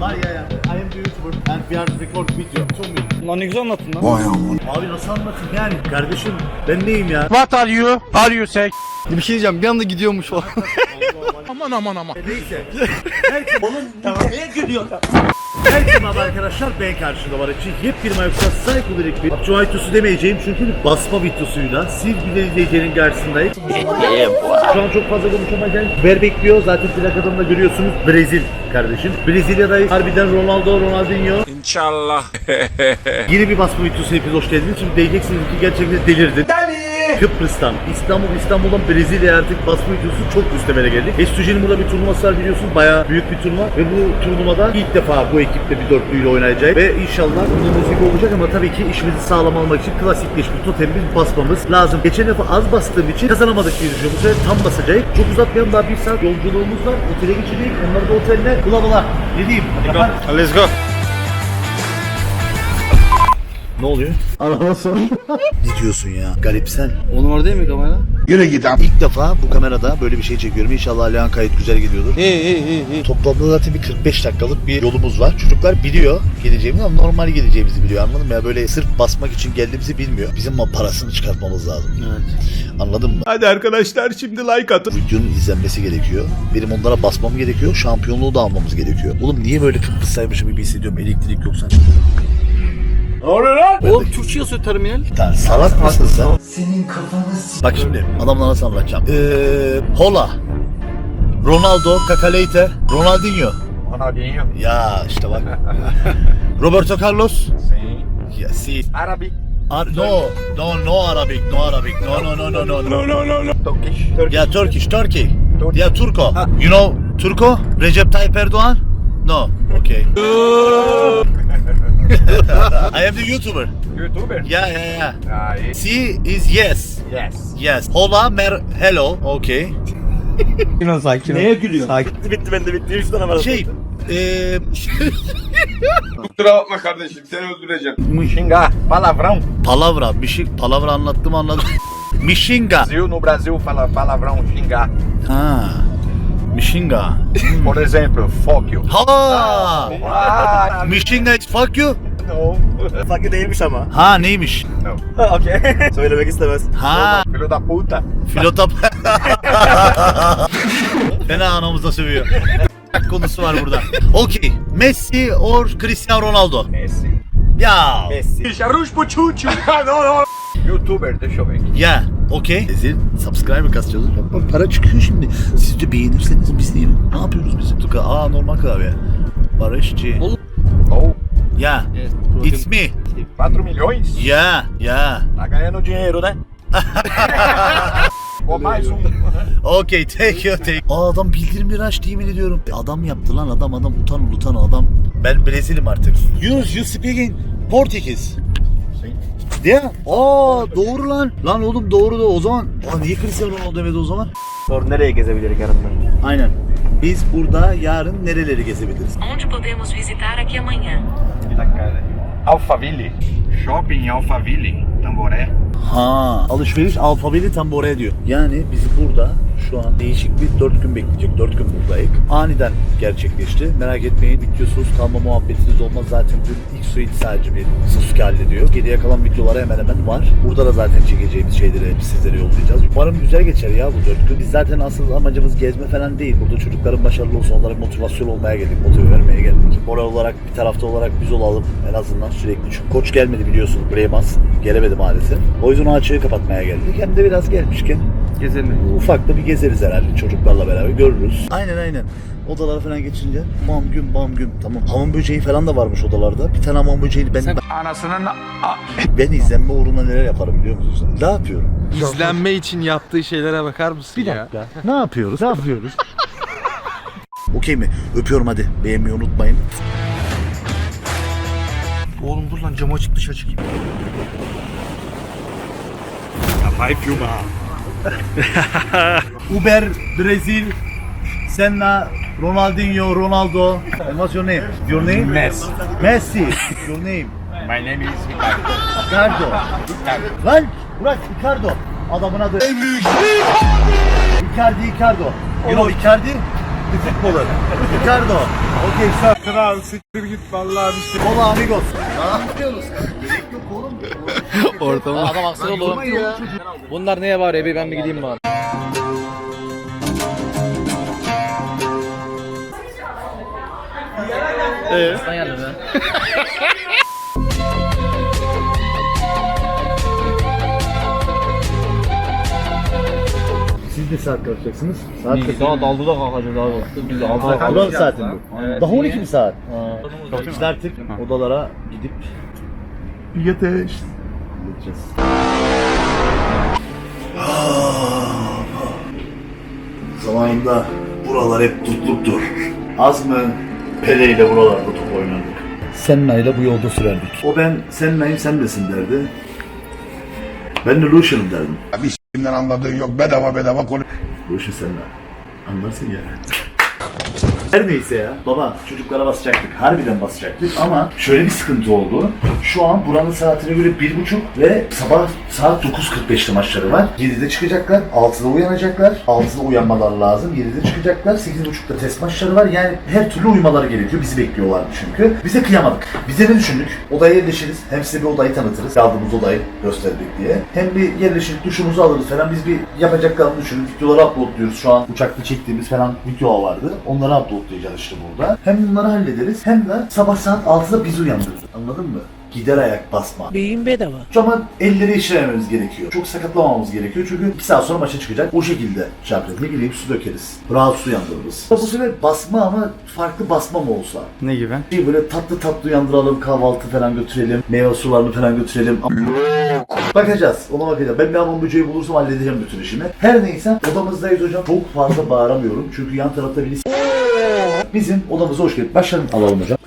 Var ya ya. I am the YouTuber and we are record video. Show me. Lan ne güzel anlattın lan. Abi nasıl anlatayım yani kardeşim ben neyim ya? What are you? Are you sick? Bir şey diyeceğim bir anda gidiyormuş falan. Aman aman aman. Neyse. Herkes oğlum neye gülüyorsun? Herkese merhaba arkadaşlar ben karşında var için yepyeni Minecraft Psycho bir PUBG videosu demeyeceğim çünkü bir basma videosuyla siz bir izleyicinin karşısındayım. Şu an çok fazla konuşamayacağım. Ver bekliyor zaten plakadan da görüyorsunuz Brezil kardeşim. Brezilya'dayız. Harbiden Ronaldo, Ronaldinho. İnşallah. Yeni bir basma videosu hepiniz hoş geldiniz. Şimdi diyeceksiniz ki gerçekten delirdin. Kıbrıs'tan, İstanbul, İstanbul'dan Brezilya artık basma videosu çok üstemele geldik. Estüce'nin burada bir turnuvası var biliyorsunuz. Bayağı büyük bir turnuva. Ve bu turnuvada ilk defa bu ekiple bir dörtlüyle oynayacak. Ve inşallah bunun müzik olacak ama tabii ki işimizi sağlam almak için klasikleşmiş totemimiz basmamız lazım. Geçen defa az bastığım için kazanamadık diye düşünüyorum. Bu sefer tam basacağız. Çok uzatmayalım daha bir saat yolculuğumuz var. Otele geçecek. Onları da otelde bula bula. Ne diyeyim? Yapar. Let's go. Ne oluyor? Araba sor. ne diyorsun ya? Garipsel. Oğlum orada değil mi kamera? İlk defa bu kamerada böyle bir şey çekiyorum. İnşallah Alihan kayıt güzel gidiyordur. İyi iyi iyi. iyi. Toplamda zaten bir 45 dakikalık bir yolumuz var. Çocuklar biliyor geleceğimizi ama normal geleceğimizi biliyor anladın mı? Ya böyle sırf basmak için geldiğimizi bilmiyor. Bizim ama parasını çıkartmamız lazım. Evet. Anladın mı? Hadi arkadaşlar şimdi like atın. Videonun izlenmesi gerekiyor. Benim onlara basmam gerekiyor. Şampiyonluğu da almamız gerekiyor. Oğlum niye böyle Kıbrıs'taymışım gibi hissediyorum elektrik yok sanki. Oğlum Türkçe yazıyor terminal. Lan salak mısın sen? Senin kafanı Bak şimdi adamlara nasıl anlatacağım. Ee, Hola. Ronaldo, Kakaleyte, Ronaldinho. Ronaldinho. Ya işte bak. Roberto Carlos. Ya si. Arabic. Ar- no, no, no Arabic, no Arabic, no, no, no, no, no, no. No no no no. Turkish. Ya Turkish, Turkey. Turkey. Ya Turko. You know Turko? Recep Tayyip Erdoğan? No. Okay. I am the YouTuber. YouTuber. Yeah, yeah, yeah. Ah, yes. C is yes. Yes. Yes. Hola, mer hello. Okay. Sakin ol sakin ol. Neye gülüyor? Sakin. Bitti bende bitti. Üç tane var. Şey, eee Kusura bakma kardeşim seni öldüreceğim. Xingar. Palavrão. palavra, bir şey palavra anlattım anladım. Mishinga. Brasil, no Brasil fala palavrão xingar. Ha. Mishinga. Por exemplo, fuck you. Ha. Mishinga is fuck you. no. Fakir değilmiş ama. Ha neymiş? Okey. Söylemek istemez. Ha. Filho da puta. Filotop. Fena anamıza sövüyor. konusu var burada. Okey. Messi or Cristiano Ronaldo. Messi. Ya. Messi. Charrus puchuchu. no no. YouTuber deixa eu ver aqui. Ya. Okey. Ezil subscriber kasacağız. Bak para çıkıyor şimdi. Siz de beğenirseniz biz niye? Ne yapıyoruz biz? Tuka. Aa normal klavye. Barışçı. Oğlum. Oh, Ya. Evet. It's me. 4 milhões? Ya. Ya. Tá ganhando dinheiro, né? Ou mais um. Okey take you take. Aa adam bildirimleri açtı yemin ediyorum. Adam yaptı lan adam adam utan utan adam. Ben Brezilim artık. You, you speaking Portekiz. Ya, aa doğru lan. Lan oğlum doğru da o zaman. Aa niye Cristiano Ronaldo demedi o zaman? Sor nereye gezebilirik yarın Aynen. Biz burada yarın nereleri gezebiliriz? Onde podemos visitar aqui amanhã? Alphaville. Shopping Alphaville. Tamboré. Ha, alışveriş alfabeli tam oraya diyor. Yani bizi burada şu an değişik bir 4 gün bekleyecek. 4 gün buradayız. Aniden gerçekleşti. Merak etmeyin videosuz kalma muhabbetiniz olmaz. Zaten dün ilk suite sadece bir Sasuke hallediyor. Geriye kalan videolar hemen hemen var. Burada da zaten çekeceğimiz şeyleri sizlere yollayacağız. Umarım güzel geçer ya bu 4 gün. Biz zaten asıl amacımız gezme falan değil. Burada çocukların başarılı olsun onlara motivasyon olmaya geldik. Motive vermeye geldik. Moral olarak bir tarafta olarak biz olalım en azından sürekli. Çünkü koç gelmedi biliyorsun. Bremas gelemedi maalesef. O yüzden o açığı kapatmaya geldik. Hem de biraz gelmişken Gezelim. ufak da bir gezeriz herhalde çocuklarla beraber görürüz. Aynen aynen. Odalara falan geçince bam güm bam güm tamam. Hamam böceği falan da varmış odalarda. Bir tane hamam böceğini ben Sen- Anasının... ben izlenme uğruna neler yaparım biliyor musun sen? Ne yapıyorum? İzlenme için yaptığı şeylere bakar mısın Bir ya? dakika. Ne yapıyoruz? Ne yapıyoruz? Okey mi? Öpüyorum hadi. Beğenmeyi unutmayın. Oğlum dur lan camı açık dışarı çıkayım. Uber, Brezil, Senna, Ronaldinho, Ronaldo. And what's your name? Your name? Messi. Messi. Your name? My name is Ricardo. Ricardo. Lan bırak Ricardo. Adamın adı. En büyük. Icardi Icardo. You know Icardi? bir futbolur. Ricardo. Okey sağ. Kral siktir git vallahi bir şey. Hola amigos. Ne yapıyorsunuz? Gerek yok oğlum. Ortamı. Adam aksır oğlum. Bunlar neye var ya ben bir gideyim bari. Ee? Sen geldi be. Siz ne saat kalkacaksınız? Saat kaç? Daha daldı da kalkacağız abi. Biz de aldı da Buranın saati mi bu? Daha 12 mi saat? Biz artık odalara gidip yatış. Gideceğiz. Zamanında buralar hep tutluktur. Az mı Pele ile buralarda top oynardık. Senna ile bu yolda sürerdik. O ben Senna'yım sen desin derdi. Ben de Lucian'ım derdim. Bir s***inden anladığın yok bedava bedava konuş. Lucian Senna. Anlarsın ya. Her neyse ya. Baba çocuklara basacaktık. Harbiden basacaktık ama şöyle bir sıkıntı oldu. Şu an buranın saatine göre bir buçuk ve sabah saat 9.45'te maçları var. 7'de çıkacaklar. 6'da uyanacaklar. 6'da uyanmaları lazım. 7'de çıkacaklar. 8.30'da test maçları var. Yani her türlü uyumaları gerekiyor. Bizi bekliyorlardı çünkü. Bize kıyamadık. Biz de ne düşündük? Odaya yerleşiriz. Hem size bir odayı tanıtırız. Aldığımız odayı gösterdik diye. Hem bir yerleşir duşumuzu alırız falan. Biz bir yapacaklarını düşündük. Videoları uploadluyoruz. Şu an uçakta çektiğimiz falan video vardı. Onları uploadlayacağız işte burada. Hem bunları hallederiz hem de sabah saat 6'da bizi uyandırırız. Anladın mı? Gider ayak basma. Beyin bedava. Ama elleri işlemememiz gerekiyor. Çok sakatlamamamız gerekiyor çünkü 2 saat sonra maça çıkacak. O şekilde şey yapacağız. Ne bileyim su dökeriz. Rahat su yandırırız. Bu sefer basma ama farklı basma mı olsa? Ne gibi? Bir böyle tatlı tatlı uyandıralım, kahvaltı falan götürelim, meyve sularını falan götürelim. Bakacağız, ona bakacağız. Ben bir hamam böceği bulursam halledeceğim bütün işimi. Her neyse odamızdayız hocam. Çok fazla bağıramıyorum çünkü yan tarafta birisi... Bizim odamıza hoş geldin. Başlayalım alalım hocam.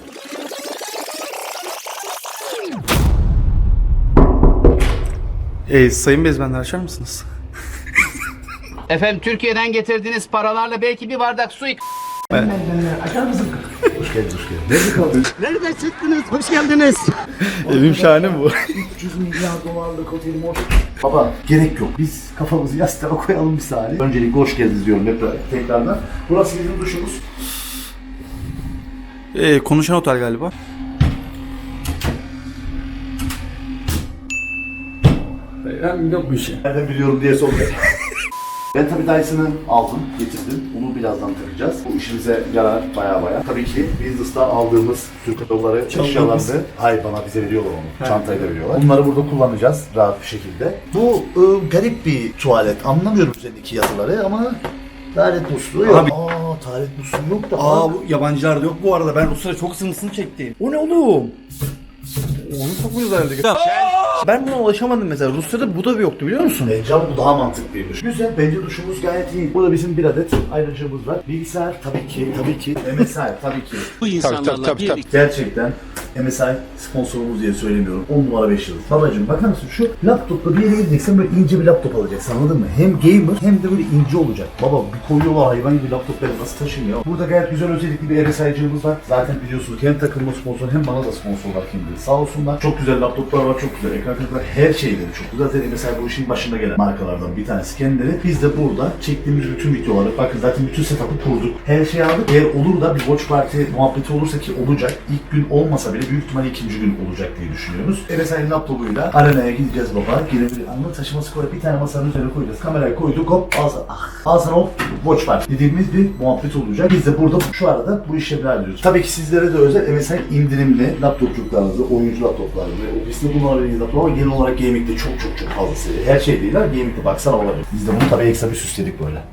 Ee, sayın bezmenler açar mısınız? Efendim Türkiye'den getirdiğiniz paralarla belki bir bardak su ik- Hoş geldiniz, hoş geldiniz. Nerede kaldın? Nereden çıktınız? Hoş geldiniz. Evim şahane bu. 300 milyar dolarlık otelim hoş. Baba gerek yok. Biz kafamızı yastığa koyalım misali. Öncelikle hoş geldiniz diyorum hep tekrardan. Burası bizim duşumuz. Ee, konuşan otel galiba. Nereden biliyorum diye sordu. Ben tabii Dyson'ı aldım, getirdim. Bunu birazdan takacağız. Bu işimize yarar baya baya. Tabii ki Business'tan aldığımız Türk doları, eşyalarını, hayır bana bize veriyorlar onu. Çantayı da veriyorlar. Bunları burada kullanacağız rahat bir şekilde. Bu ıı, garip bir tuvalet. Anlamıyorum üzerindeki yazıları ama Taharet musluğu yok. Abi- Aa, taharet musluğu yok da. Aa bu yabancılarda yok bu arada. Ben o sıra çok sınırsını çektim. O ne oğlum? Onu çok ucuz herhalde. Ben buna ulaşamadım mesela. Rusya'da bu da bir yoktu biliyor musun? E, cam bu daha mantıklıymış. Güzel. Bence duşumuz gayet iyi. Burada bizim bir adet ayrıcımız var. Bilgisayar tabii ki, tabii ki. MSI tabii ki. Bu insanlarla birlikte Gerçekten MSI sponsorumuz diye söylemiyorum. 10 numara 5 yıldız. Babacım bakar mısın şu laptopla bir yere gideceksen böyle ince bir laptop alacaksın anladın mı? Hem gamer hem de böyle ince olacak. Baba bir koyuyorlar hayvan gibi laptopları nasıl taşıyın ya. Burada gayet güzel özellikli bir MSI'cığımız var. Zaten biliyorsunuz hem takılma sponsor hem bana da sponsorlar kimdir. Sağ olsunlar. Çok güzel laptoplar var, çok güzel ekran kartları, her şeyleri çok güzel. Zaten MSI bu işin başında gelen markalardan bir tanesi kendileri. Biz de burada çektiğimiz bütün videoları, bakın zaten bütün setup'ı kurduk. Her şeyi aldık. Eğer olur da bir watch party muhabbeti olursa ki olacak. İlk gün olmasa bile büyük ihtimalle ikinci gün olacak diye düşünüyoruz. MSI'nin laptopuyla arenaya gideceğiz baba. Girebilir. Anlı taşıması koyup bir tane masanın üzerine koyacağız. Kamerayı koyduk hop al sana. Ah, al sana hop watch party dediğimiz bir muhabbet olacak. Biz de burada şu arada bu işi hallediyoruz. Tabii ki sizlere de özel MSI indirimli laptopçuklarınızı, oyuncu laptoplarınızı, ofiste kullanabildiğiniz laptop ama genel olarak gaming'de çok çok çok fazla seri. Her şey değil ha gaming'de baksana olabilir. Biz de bunu tabii ekstra bir süsledik böyle.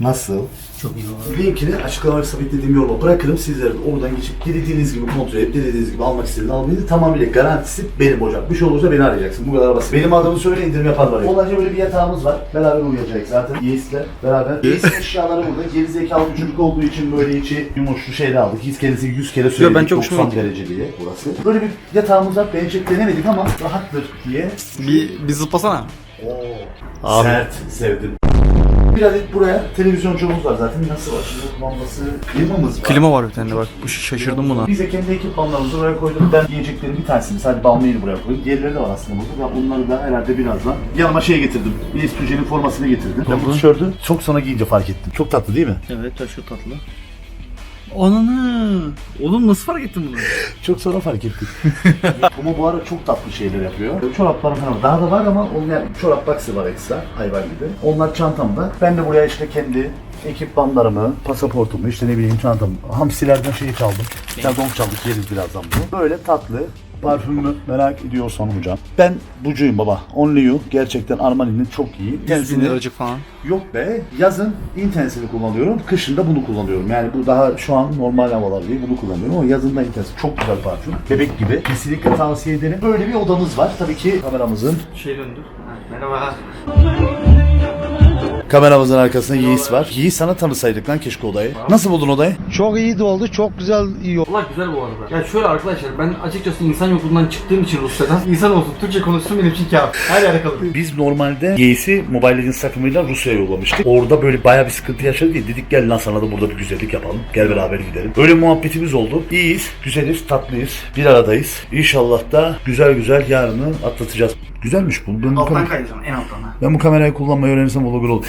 Nasıl? çok iyi olur. Linkini açıklamaları sabitlediğim yola bırakırım. Sizler de oradan geçip dilediğiniz gibi kontrol edip dilediğiniz gibi almak istediğiniz almayı tamamıyla garantisi benim hocam. Bir şey olursa beni arayacaksın. Bu kadar basit. Benim adımı söyle indirim yaparlar. Olacak böyle bir yatağımız var. Beraber uyuyacağız zaten. Yiğit'le beraber. Yiğit'in eşyaları burada. Gerizekalı bir çocuk olduğu için böyle içi yumuşlu şeyle aldık. Yiğit kendisi 100 kere söyledik. ben çok hoşuma 90 derece diye burası. Böyle bir yatağımız var. Bence denemedik ama rahattır diye. Bir, bir zıplasana. Oo. Abi. Sert sevdim. Bir adet buraya televizyoncuğumuz var zaten. Nasıl açılıyor lambası? Klimamız var. Klima var bir tane de bak. Bu şaşırdım buna. Biz de kendi ekipmanlarımızı buraya koyduk. Ben yiyeceklerin bir tanesini sadece balmayı buraya koydum. Diğerleri de var aslında burada. Ben bunları da herhalde birazdan yanıma şey getirdim. Bir Tüce'nin formasını getirdim. Ben bu tişörtü çok sonra giyince fark ettim. Çok tatlı değil mi? Evet taşı tatlı. Ananı. Oğlum nasıl fark ettin bunu? Çok sonra fark ettik. ama bu ara çok tatlı şeyler yapıyor. Çoraplar falan var. Daha da var ama onlar çorap baksı var ekstra hayvan gibi. Onlar çantamda. Ben de buraya işte kendi ekipmanlarımı, pasaportumu, işte ne bileyim çantamı, hamsilerden şeyi çaldım. Bir tane donk çaldık yeriz birazdan bunu. Böyle tatlı parfümü merak ediyorsan hocam. Ben bucuyum baba. Only You gerçekten Armani'nin çok iyi. 100 bin liracık falan. Yok be. Yazın intensini kullanıyorum. Kışın da bunu kullanıyorum. Yani bu daha şu an normal havalar değil. Bunu kullanıyorum ama yazın da intensif. Çok güzel parfüm. Bebek gibi. Kesinlikle tavsiye ederim. Böyle bir odamız var. Tabii ki kameramızın Şey döndü. Merhaba. Kameramızın arkasında Yiğis var. Yiğis sana tanısaydık lan keşke odayı. Nasıl buldun odayı? Çok iyi de oldu. Çok güzel iyi oldu. Valla güzel bu arada. Ya şöyle arkadaşlar ben açıkçası insan yokluğundan çıktığım için Rusya'dan insan olsun Türkçe konuşsun benim için kâr. Her yerde kalırım. Biz normalde Yiğis'i Mobile Legends takımıyla Rusya'ya yollamıştık. Orada böyle bayağı bir sıkıntı yaşadık diye dedik gel lan sana da burada bir güzellik yapalım. Gel beraber gidelim. Öyle muhabbetimiz oldu. İyiyiz, güzeliz, tatlıyız. Bir aradayız. İnşallah da güzel güzel yarını atlatacağız. Güzelmiş bu. Ben bu, Alttan kam- kaydıracağım en alttan. ben bu kamerayı kullanmayı öğrenirsem vlogger olur.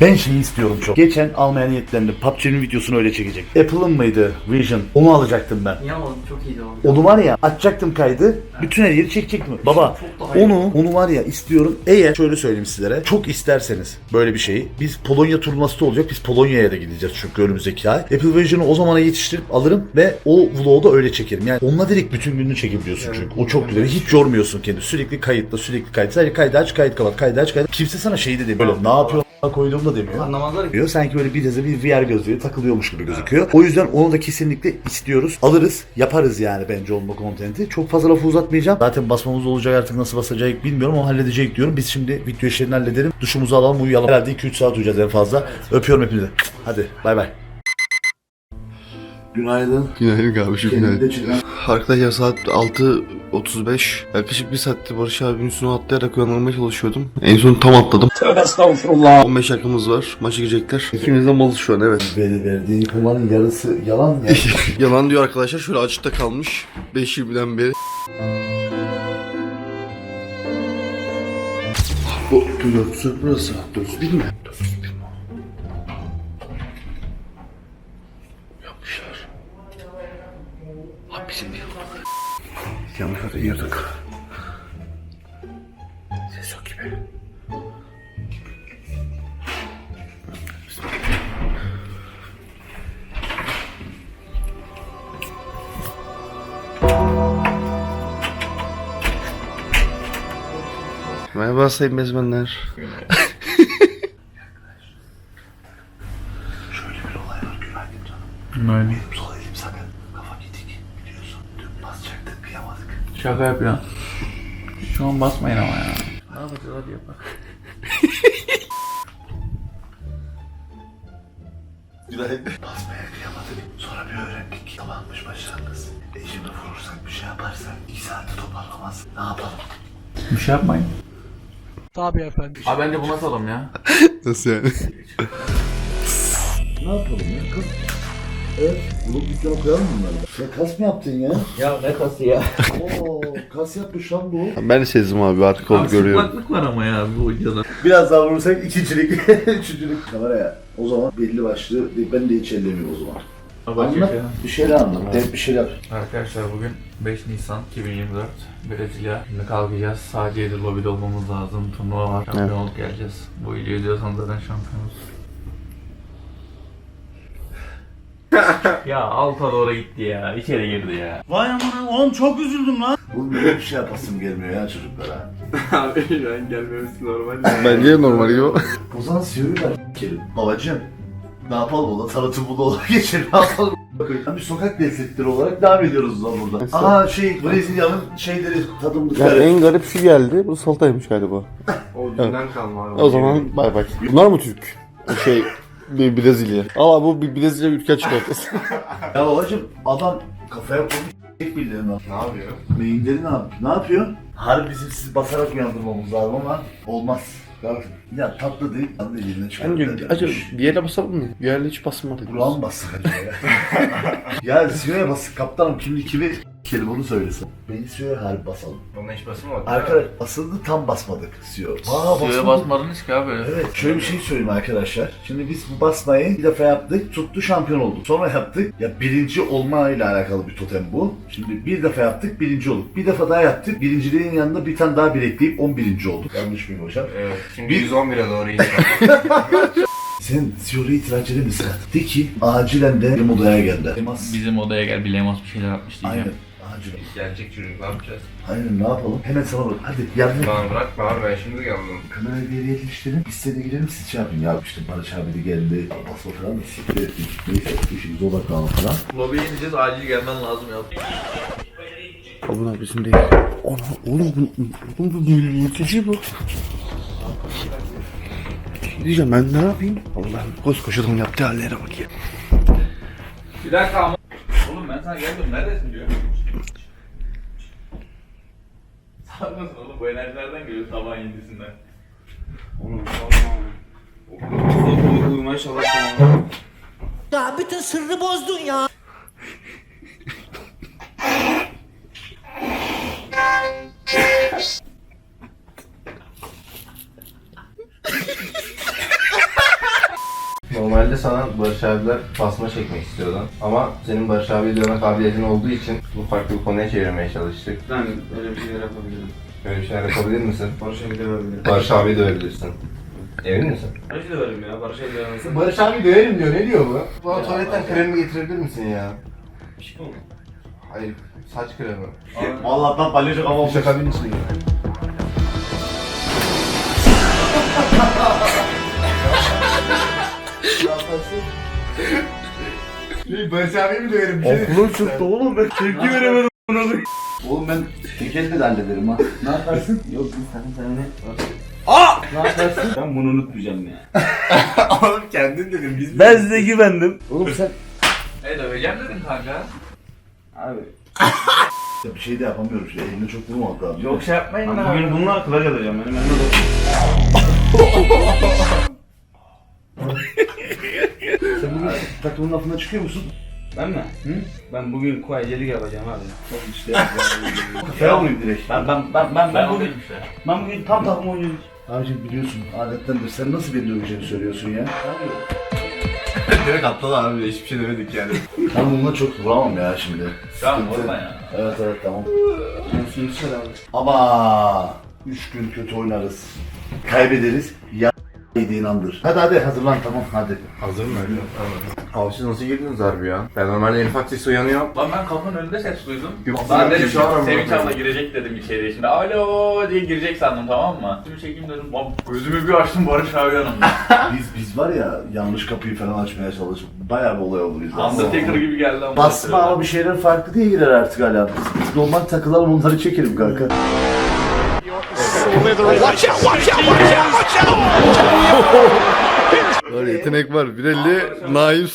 Ben şeyi istiyorum çok. Geçen almaya niyetlendim. PUBG'nin videosunu öyle çekecek. Apple'ın mıydı? Vision. Onu alacaktım ben. Niye almadın? Çok iyiydi o. Onu var ya açacaktım kaydı. Bütün her yeri çekecektim. Baba Çok daha iyi. onu onu var ya istiyorum. Eğer şöyle söyleyeyim sizlere. Çok isterseniz böyle bir şeyi. Biz Polonya turnuvası da olacak. Biz Polonya'ya da gideceğiz çünkü önümüzdeki ay. Apple Vision'ı o zamana yetiştirip alırım ve o vlogu da öyle çekerim. Yani onunla direkt bütün gününü çekebiliyorsun çünkü. O çok güzel. Hiç yormuyorsun kendini. Sürekli kayıtla sürekli kayıt. Sadece kaydı aç kayıt kapat kaydı aç kayıt. Kimse sana şey de demiyor. Böyle ne yapıyor koyduğum da demiyor Anlamazlar ki. diyor. Sanki böyle bir dizi bir VR gözlüğü takılıyormuş gibi gözüküyor. O yüzden onu da kesinlikle istiyoruz. Alırız, yaparız yani bence onunla kontenti. Çok fazla lafı uzatmayacağım. Zaten basmamız olacak artık nasıl basacak bilmiyorum ama halledecek diyorum. Biz şimdi video işlerini halledelim. Duşumuzu alalım, uyuyalım. Herhalde 2-3 saat uyuyacağız en fazla. Öpüyorum hepinizi. Hadi bay bay. Günaydın. Günaydın kardeşim günaydın. Arkadaşlar saat 6.35. Yaklaşık bir saatte Barış abinin üstüne atlayarak uyanmaya çalışıyordum. En son tam atladım. Tövbe estağfurullah. 15 dakikamız var. Maça girecekler. İkimiz de malız şu an evet. Beni verdiğin kumanın yarısı yalan ya. yalan diyor arkadaşlar. Şöyle açıkta kalmış. 5 yıldan beri. Bu 400 burası. 400 değil mi? 400. Yanlışlıkla yırdık. Ses yok gibi. Merhaba sayın bezmenler. Şöyle bir olay var günaydın canım. Öyle. Benim sol elim sakın. Kafa gidik biliyorsun. Dün basacaktık kıyamadık. Şaka yapıyor. Şu an basmayın ama ya. Ne yapacağız hadi yapalım. Günaydın. Basmaya kıyamadık. Sonra bir öğrendik ki tamammış başarınız. Eşimi vurursak bir şey yaparsak iki saatte toparlamaz. Ne yapalım? Bir şey yapmayın. Tabii efendim. Abi bence buna salım ya. Nasıl yani? Ne yapalım ya? Kız. Evet, bunu dükkana koyalım mı bunları? Ya kas mı yaptın ya? Ya ne kası ya. Oo, kas yapmış lan bu. Ben sezdim abi artık onu görüyorum. Sıkmaklık var ama ya bu videoda. Biraz daha vurursak ikincilik, üçüncülük. Kameraya. O zaman belli başlı, ben de hiç ellemiyorum o zaman. Anlat, bir şeyler anlat, de bir şeyler. Arkadaşlar bugün 5 Nisan 2024 Brezilya. Şimdi kalkacağız. Sadece 7 lobide olmamız lazım. Turnuva var. Şampiyon olup geleceğiz. Bu videoyu izliyorsanız zaten şampiyonuz. Ya alta doğru gitti ya. İçeri girdi ya. Vay aman oğlum çok üzüldüm lan. Bu böyle bir şey yapasım gelmiyor ya çocuklara. Abi ben gelmemesi normal. Bence normal gibi. O zaman sürüyorlar. Kerim. Babacım. Ne yapalım o da tanıtım bunu olarak geçelim. Ne yapalım? Bakın bir sokak lezzetleri olarak devam ediyoruz lan burada. Aha şey Brezilya'nın şeyleri Ya tadımlıkları. en garip şu geldi. Bu salataymış galiba. O dünden kalma abi. O zaman bay bay. Bunlar mı Türk? Şey bir Brezilya. Al bu bir Brezilya ülke çikolatası. Ya babacım adam kafaya koymuş birileri ne yapıyor? Beyinleri ne yapıyor? Ne yapıyor? Harbi bizim sizi basarak uyandırmamız lazım ama olmaz. Ya, ya tatlı değil, tatlı. Eline çıkartıyor. Acaba bir yere basalım mı? Bir yerle hiç basmadık. Kulağım bastık acaba ya. ya Siyo'ya bastık kaptanım kimli kimi sikelim onu söylesin. Beni CEO harbi basalım. Bunun hiç var. Arkadaş asıldı tam basmadık CEO. Aa Suya basmadık. basmadınız ki abi. Evet şöyle bir şey söyleyeyim arkadaşlar. Şimdi biz bu basmayı bir defa yaptık. Tuttu şampiyon olduk. Sonra yaptık. Ya birinci olma ile alakalı bir totem bu. Şimdi bir defa yaptık birinci olduk. Bir defa daha yaptık. Birinciliğin yanında bir tane daha bir ekleyip 11. olduk. Yanlış mıyım hocam? Evet. Şimdi Bir- 111'e doğru iniyor. Sen CEO'ya itiraz edin misin? De ki acilen de benim odaya gel de. Temas. Bizim odaya gel bir lemos bir şeyler yapmış Aynen. Acilen. Gelecek çocuk ne yapacağız? Aynen ne yapalım? Hemen sana bak. Hadi yardım et. Bana bırak bağır ben şimdi geldim. Kamerayı bir yere. Biz de girelim siz şey yapın ya. İşte Barış abi de geldi. Basma falan da siktir ettik. Neyse işimize odaklanalım falan. Lobiye ineceğiz acil gelmen lazım ya. Bunlar bizim değil. Ona, oğlum bu, oğlum bu mülteci bu. Diyeceğim ben ne yapayım? Allah'ım koskoca adam yaptığı hallere bak ya. Bir dakika ama. Oğlum ben sana geldim neredesin diyor. Sağ mısın oğlum bu enerjilerden geliyor sabah indisinden. Oğlum tamam. Uyumaya çalışıyorum. Ya bütün sırrı bozdun ya. Normalde sana Barış abiler basma çekmek istiyordu. Ama senin Barış abiyi dövme kabiliyetin olduğu için bu farklı bir konuya çevirmeye çalıştık. Ben öyle bir şeyler yapabilirim. Öyle bir şeyler yapabilir misin? Barış abi dövebilirim. Barış abiyi dövebilirsin. Emin misin? Barış'ı döverim ya. Barış abi dövemezsin. Barış abi döverim diyor. Ne diyor bu? Bana tuvaletten kremi getirebilir misin ya? Bir şey olmaz. Hayır, saç kremi. Allah'tan palyaço kafam Şakabin için. Barış mi döverim? Okulun çıktı oğlum ben tepki veremedim buna. Oğlum ben tek elde de hallederim ha. Ne yaparsın? Yok biz sakın sen ne? Aa! Ne yaparsın? Ben bunu unutmayacağım ya. Oğlum kendin dedin biz Ben size güvendim. Oğlum sen... E döveceğim dedin kanka. Abi. Ya bir şey de yapamıyorum işte elimde çok vurmamak lazım. Yok şey yapmayın lan. Bugün bununla kılaç alacağım. Benim elimde de. Sen bugün takımın lafına çıkıyor musun? Ben mi? Hı? Ben bugün kuaycelik yapacağım abi. Oğlum işte. Kafaya vurayım direkt. Ben ben ben ben, Ben ben bugün ben bugün tam takım oynuyorum. Abicim biliyorsun adettendir. Sen nasıl beni döveceğini söylüyorsun ya? Direkt atladı abi hiçbir şey demedik yani. Ben bununla çok vuramam ya şimdi. Tamam Sıkıntı. vurma ya. Evet evet tamam. Söyle abi. Ama üç gün kötü oynarız. Kaybederiz. Ya yediğin andır. Hadi hadi hazırlan tamam hadi. Hazır mı? Tamam. Abi siz nasıl girdiniz harbi ya? Ben normalde en ufak sesi uyanıyor. Lan ben kapının önünde ses duydum. Yok, Ben dedim şu an Sevinç abla girecek dedim içeriye şimdi. Alo diye girecek sandım tamam mı? Şimdi çekeyim dedim. Bam, Gözümü bir açtım Barış abi yanımda. Biz biz var ya yanlış kapıyı falan açmaya çalışıp bayağı bir olay olur bizde. Undertaker gibi geldi ama. Basma ama bir şeyler farklı diye girer artık hala. Biz, biz normal takılalım onları çekelim kanka. Var yetenek var. 150 Naim.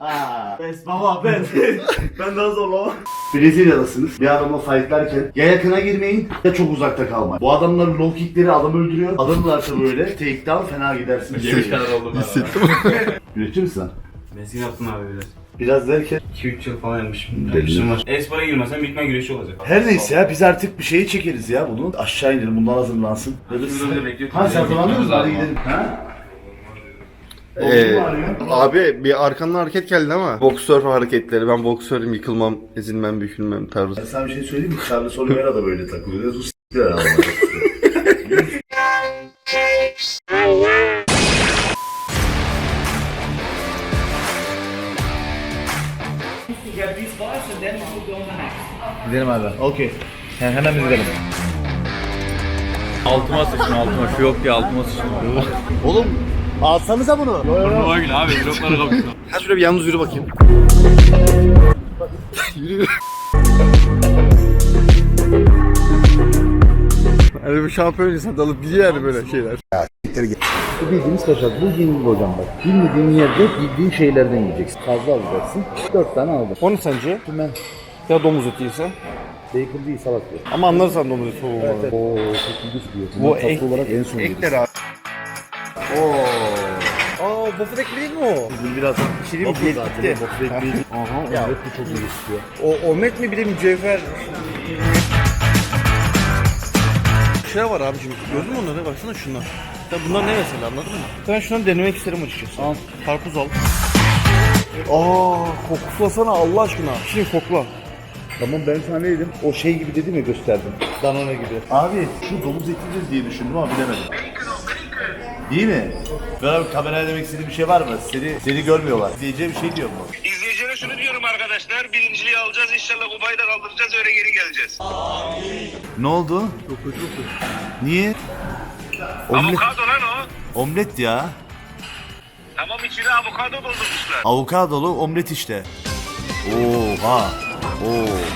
Aa, Bes baba ben. ben daha zorlama. Brezilya'dasınız. Bir adamla fightlarken ya yakına girmeyin ya çok uzakta kalmayın. Bu adamlar low kickleri adam öldürüyor. Adamlarsa böyle takedown fena gidersiniz. Yemiş kadar oldum ben. Hissettim. Üretir misin sen? Meskin yaptım abi biraz. Biraz derken. 2-3 yıl falan yapmışım. Yapmışım var. Espor'a girmesen bitme güreşi olacak. Her neyse ya biz artık bir şeyi çekeriz ya bunu. Aşağı inelim bundan hazırlansın. Önce bekliyor. Ha sen hazırlanıyor musun? Hadi gidelim. Ha? Ee, abi bir arkandan hareket geldi ama. Boksör hareketleri. Ben boksörüm yıkılmam, ezilmem, bükülmem tarzı. Ben sana bir şey söyleyeyim mi? Charles Oliveira da böyle takılıyor. S**tir Gidelim abi. Okey. Yani hemen biz gidelim. Altıma sıçtım altıma. Şu yok ya altıma sıçtım. Oğlum alsanıza bunu. Turnuva günü abi. Bloklara kapıştım. Ha şöyle bir yalnız yürü bakayım. yürü. Hani bir şampiyon insan dalıp gidiyor yani böyle şeyler. Bildiğimiz kaşar. Bildiğin hocam bak. Bilmediğin yerde bildiğin şeylerden yiyeceksin. Fazla alacaksın. Dört tane aldım. O ne sence? Ben Ya domuz etiyse? bacon değil salak diyor. Ama anlarsan domuz eti olmalı. Evet. Oo çok ilginç diyor. Bu Bunlar tatlı ek- olarak en son Ekler abi. Oo. Aa waffle ekmeği değil mi o? Bugün biraz şey diyeyim mi? waffle zaten. Waffle ekmeği. Aha Ya. omlet de çok iyi istiyor. O omlet mi bir de mücevher? Şey var abicim gördün mü onları baksana şunlar. Ya bunlar ne mesela anladın mı? Ben şundan denemek isterim açıkçası. Al. Karpuz al. Aa koklasana Allah aşkına. Şimdi kokla. Tamam ben sana ne dedim? O şey gibi dedim ya gösterdim. Danone gibi. Abi şu domuz ekleyeceğiz diye düşündüm ama bilemedim. Değil mi? Ben abi kameraya demek istediğim bir şey var mı? Seni, seni görmüyorlar. Diyeceğim bir şey diyor mu? İzleyicilere şunu diyorum arkadaşlar. Birinciliği alacağız inşallah kupayı da kaldıracağız öyle geri geleceğiz. Ne oldu? Çok kötü Niye? Omlet, Avokado lan o. omlet ya. Tamam içine avokado doldurmuşlar. Avokadolu omlet işte. Oha.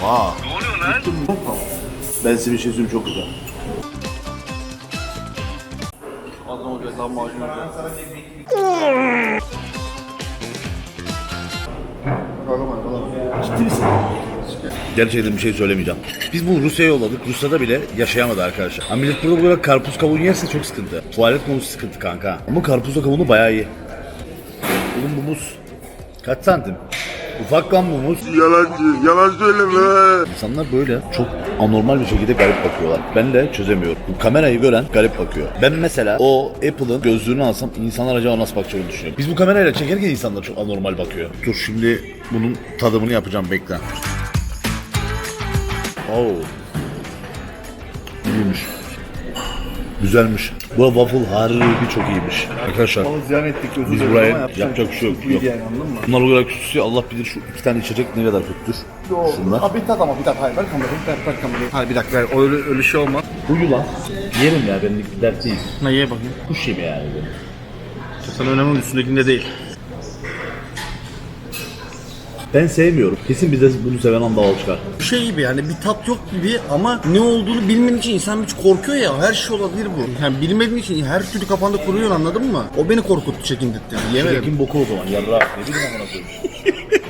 Oha. Ne oluyor lan? Ben size bir şey söyleyeyim çok güzel. Ciddi misin? Gerçekten bir şey söylemeyeceğim. Biz bu Rusya'ya yolladık. Rusya'da bile yaşayamadı arkadaşlar. Ama millet burada böyle karpuz kavun yerse çok sıkıntı. Tuvalet konusu sıkıntı kanka. Ama karpuzla kavunu bayağı iyi. Oğlum bu muz. Kaç santim? Ufak lan bu muz. Yalancı, yalan söyleme. İnsanlar böyle çok anormal bir şekilde garip bakıyorlar. Ben de çözemiyorum. Bu kamerayı gören garip bakıyor. Ben mesela o Apple'ın gözlüğünü alsam insanlar acaba nasıl bakacağını düşünüyorum. Biz bu kamerayla çekerken insanlar çok anormal bakıyor. Dur şimdi bunun tadımını yapacağım bekle. Oo. İyiymiş. Güzelmiş. Bu waffle harbi çok iyiymiş. Arkadaşlar Onu ziyan ettik özür biz dilerim buraya ama yapacak bir şey yok. yok. Yani, anladın mı? Bunlar o kadar kötüsü Allah bilir şu iki tane içecek ne kadar kötüdür. Şunlar. Abi bir tat ama bir tat hayır ver kamerayı ver, ver kamerayı. Hayır bir dakika ver öyle, öyle şey olmaz. Uyu lan. Yerim ya benimlik bir dert değil. Ne ye bakayım. Kuş yemi yani. Sen önemli üstündekinde değil. Ben sevmiyorum. Kesin bize bunu seven anda al çıkar. Şey gibi yani bir tat yok gibi ama ne olduğunu bilmediğin için insan hiç korkuyor ya her şey olabilir bu. Yani bilmediğin için her türlü kafanda kuruyorsun anladın mı? O beni korkuttu çekindirtti. Yemedim. Kim boku o zaman yarra. Ne bileyim amına koyayım.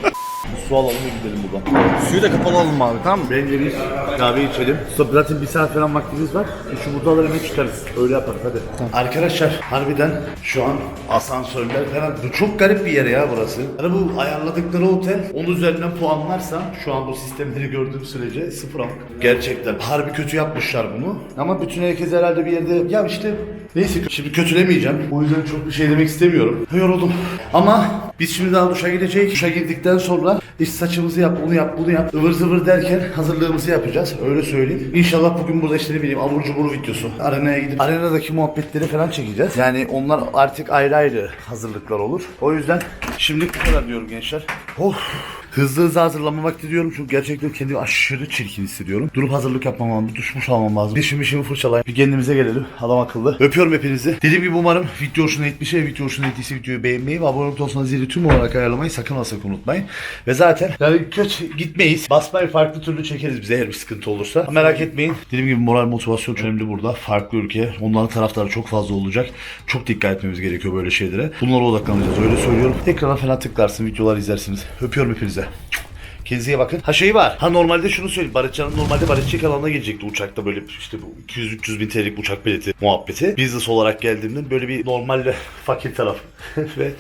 Su alalım ve gidelim buradan. Suyu da kapalı alalım abi tamam mı? Bence biz kahve içelim. Zaten bir saat falan vaktimiz var. Şu burada alır hemen çıkarız. Öyle yaparız hadi. Arkadaşlar harbiden şu an asansörler falan. Bu çok garip bir yer ya burası. Hani bu ayarladıkları otel 10 üzerinden puanlarsa şu an bu sistemleri gördüğüm sürece sıfır al. Gerçekten harbi kötü yapmışlar bunu. Ama bütün herkes herhalde bir yerde ya işte neyse şimdi kötülemeyeceğim. O yüzden çok bir şey demek istemiyorum. Yoruldum. Ama biz şimdi daha duşa gideceğiz. Duşa girdikten sonra iş saçımızı yap, onu yap, bunu yap. ıvır zıvır derken hazırlığımızı yapacağız. Öyle söyleyeyim. İnşallah bugün burada işte ne bileyim abur cubur videosu. Arenaya gidip arenadaki muhabbetleri falan çekeceğiz. Yani onlar artık ayrı ayrı hazırlıklar olur. O yüzden şimdi bu kadar diyorum gençler. Oh. Hızlı hızlı hazırlanma vakti diyorum çünkü gerçekten kendimi aşırı çirkin hissediyorum. Durup hazırlık yapmam lazım, bir duş almam lazım. Bir şimdi fırçalayayım, bir kendimize gelelim. Adam akıllı. Öpüyorum hepinizi. Dediğim gibi umarım video hoşuna gitmiş ve video hoşuna gittiyse videoyu beğenmeyi ve abone olursanız zili tüm olarak ayarlamayı sakın ha sakın unutmayın. Ve zaten yani kötü gitmeyiz. Basmayı farklı türlü çekeriz bize eğer bir sıkıntı olursa. Merak etmeyin. Dediğim gibi moral motivasyon önemli burada. Farklı ülke. Onların taraftarı çok fazla olacak. Çok dikkat etmemiz gerekiyor böyle şeylere. Bunlara odaklanacağız öyle söylüyorum. Ekrana falan tıklarsın videolar izlersiniz. Öpüyorum hepinize. Kendinize iyi bakın. Ha şey var. Ha normalde şunu söyleyeyim. Barışcan'ın normalde Barışçı kanalına gelecekti uçakta böyle işte bu 200-300 bin TL'lik uçak bileti muhabbeti. Business olarak geldiğimde böyle bir normalde fakir taraf ve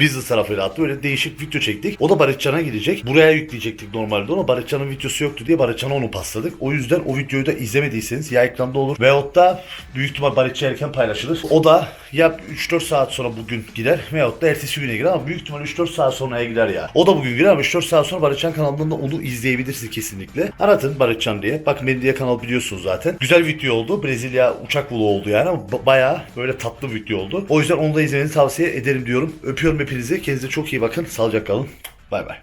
business tarafıyla attı. Böyle değişik video çektik. O da Barışcan'a gidecek. Buraya yükleyecektik normalde ama Barışcan'ın videosu yoktu diye Barışcan'a onu pasladık. O yüzden o videoyu da izlemediyseniz ya ekranda olur veyahut da büyük ihtimal Barışçı erken paylaşılır. O da ya 3-4 saat sonra bugün gider veyahut da ertesi güne girer ama büyük ihtimal 3-4 saat sonraya gider ya. O da bugün girer ama 3-4 saat sonra Barışcan kanalından da onu izleyebilirsiniz kesinlikle. Aratın Barışcan diye. Benim diye kanal biliyorsunuz zaten. Güzel video oldu. Brezilya uçak vlogu oldu yani ama ba- bayağı böyle tatlı bir video oldu. O yüzden onu da izlemenizi tavsiye ederim diyorum. Öpüyorum hepinizi. Kendinize çok iyi bakın. Sağlıcakla kalın. Bay bay.